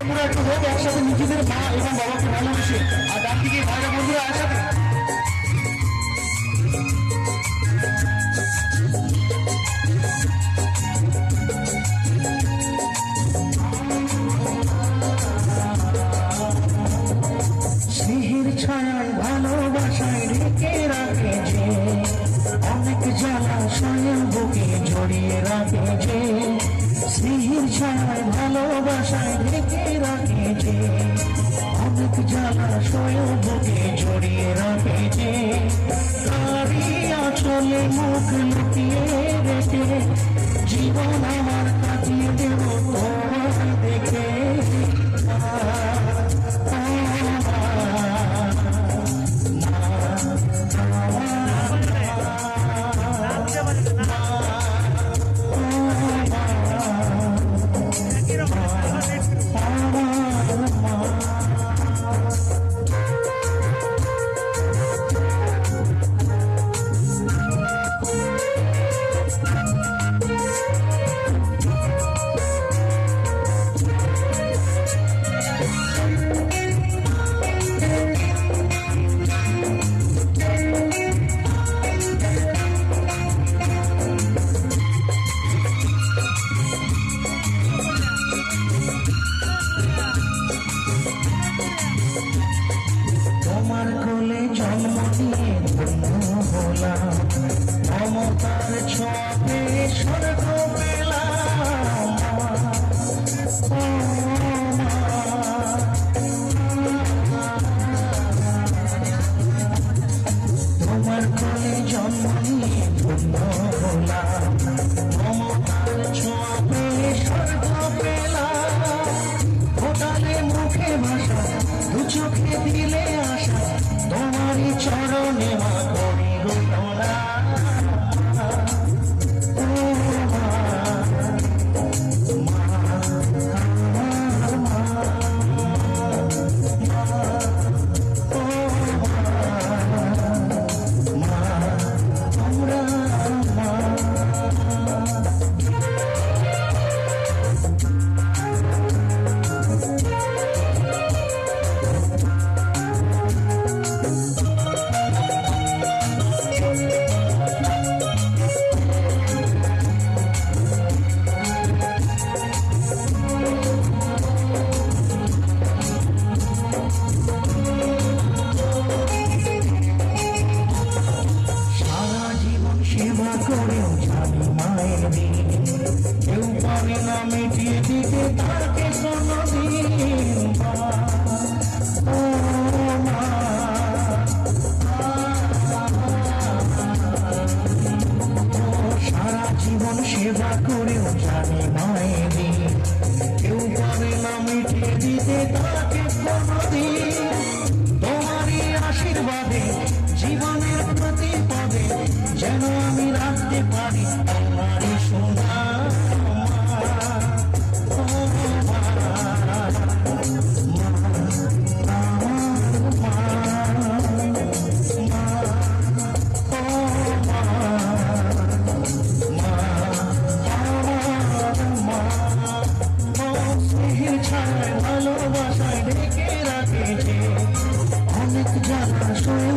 আমরা একটু একসাথে নিজেদের মা এবং বাবাকে ভালোবেসে। আর তার থেকে ভাইরা বন্ধুরা একসাথে। ছায়া মুখ লুকিয়ে রেখে জীবন আমার কাটিয়ে দেব সারা জীবন সেবা করেও জানি আশীর্বাদে জীবনের প্রতি পদে যেন Thank you.